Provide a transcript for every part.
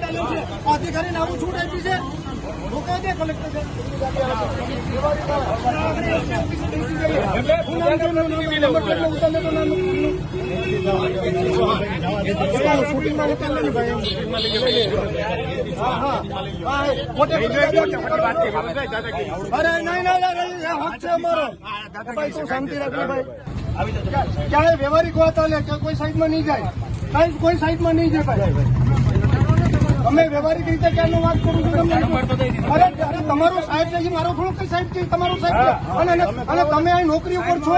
ચાલે છે. છૂટ આપી છે. અરે, નહીં છે અમારો. ભાઈ, તું શાંતિ રાખજો, ભાઈ. ક્યાંય વ્યવહારિક વાત હાલે કોઈ સાઈડમાં નહીં જાય. કાંઈ કોઈ સાઈડમાં નહીં જાય, ભાઈ. અમે વ્યવહારિક રીતે ક્યાંનું વાત કરું છું તમને? અરે અરે તમારો સાહેબ છે મારો થોડો કઈ સાહેબ છે તમારો સાહેબ છે. અને અને અને તમે અહીં નોકરી ઉપર છો.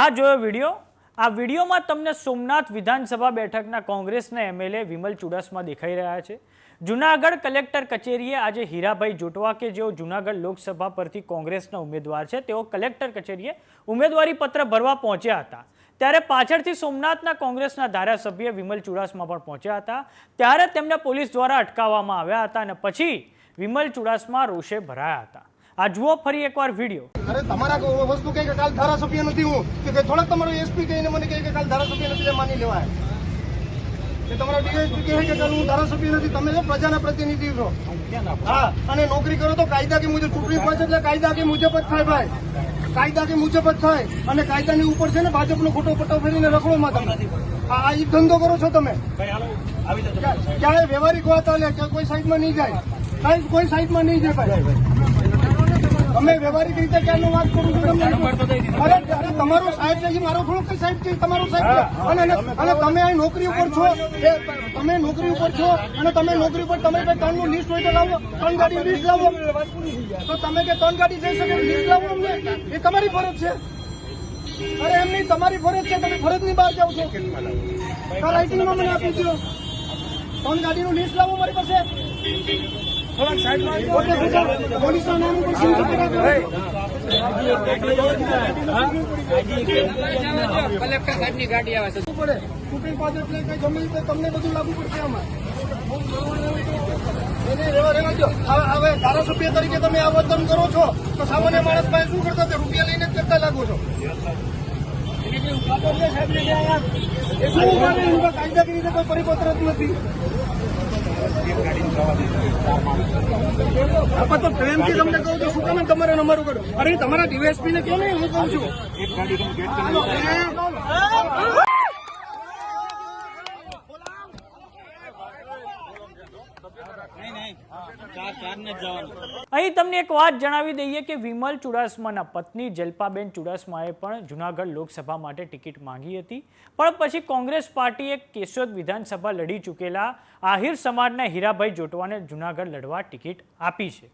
આ જોયો વીડિયો? આ વિડીયોમાં તમને સોમનાથ વિધાનસભા બેઠકના કોંગ્રેસના એમએલએ વિમલ ચુડાસમા દેખાઈ રહ્યા છે. જુનાગઢ કલેક્ટર કચેરીએ આજે હીરાભાઈ જોટવા કે જેઓ જુનાગઢ લોકસભા પરથી કોંગ્રેસના ઉમેદવાર છે તેઓ કલેક્ટર કચેરીએ ઉમેદવારી પત્ર ભરવા પહોંચ્યા હતા. ત્યારે પાછળથી સોમનાથના કોંગ્રેસના ધારાસભ્ય વિમલ ચુડાસમા પણ પહોંચ્યા હતા. ત્યારે તેમને પોલીસ દ્વારા અટકાવવામાં આવ્યા હતા અને પછી વિમલ ચુડાસમા રોષે ભરાયા હતા. આ જુઓ ફરી એકવાર વીડિયો. અરે તમારા વસ્તુ કઈ કાલ ધારાસભ્ય નથી હું. કે થોડાક તમારો એસપી કહીને મને કહે કે કાલ ધારાસભ્ય નથી માની લેવાય. કે તમારા ડીએસપી કહે કે હું ધારાસભ્ય નથી તમે પ્રજાના પ્રતિનિધિ છો. હા અને નોકરી કરો તો કાયદા કે મુજબ ચૂંટણી પંચ એટલે કાયદા કે મુજબ જ થાય ભાઈ. કાયદા કે મુજબ જ થાય. અને કાયદાની ઉપર છે ને ભાજપનો ખોટો પટ્ટો ફેરીને રખડોમાં તમે. આ આ ઈ ધંધો કરો છો તમે. ક્યાંય વ્યવહારિક વાત કે કોઈ સાઈડમાં નહીં જાય. કાંઈ કોઈ સાઈડમાં નહીં જાય ભાઈ. અમે વ્યવહારિક રીતે ક્યાંનું વાત કરું છું તમને? અરે અરે તમારો સાહેબ છે મારો થોડો કઈ સાહેબ છે તમારો સાહેબ છે. અને અને અને તમે અહીં નોકરી ઉપર છો. એ તમે નોકરી ઉપર છો અને તમે નોકરી ઉપર તમે કઈ ત્રણનું લિસ્ટ હોય તો લાવો. ત્રણ ગાડી લિસ્ટ લાવો. તો તમે કે ત્રણ ગાડી જઈ શકે લિસ્ટ લાવો અમને. એ તમારી ફરજ છે. અરે એમ નહીં તમારી ફરજ છે તમે ફરજની બહાર જાઓ છો. તો રાઇટિંગમાં મને આપી દો ત્રણ ગાડીનું લિસ્ટ લાવો મારી પાસે. કલેક્ટર સાહેબની ગાડી આવે છે પડે ચૂંટણી પાસ એટલે કઈ ગમે તો તમને બધું લાગુ પડશે આમાં હવે ધારાસભ્ય તરીકે તમે આ વર્તન કરો છો તો સામાન્ય માણસ પાસે શું કરતા રૂપિયા લઈને જ કરતા લાગો છો કાયદાકીય રીતે કોઈ પરિપત્ર જ નથી. આપણે તો પ્રેમથી તમને કહું છું શું કામ? તમારે નંબર કરો. અરે તમારા ડીવાયસપી ને કેમ નહીં? હું કહું છું. અહીં તમને એક વાત જણાવી દઈએ કે વિમલ ચુડાસમાના પત્ની જલ્પાબેન ચુડાસમાએ પણ જુનાગઢ લોકસભા માટે ટિકિટ માંગી હતી. પણ પછી કોંગ્રેસ પાર્ટીએ કેશોદ વિધાનસભા લડી ચૂકેલા આહિર સમાજના હીરાભાઈ જોટવાને જુનાગઢ લડવા ટિકિટ આપી છે.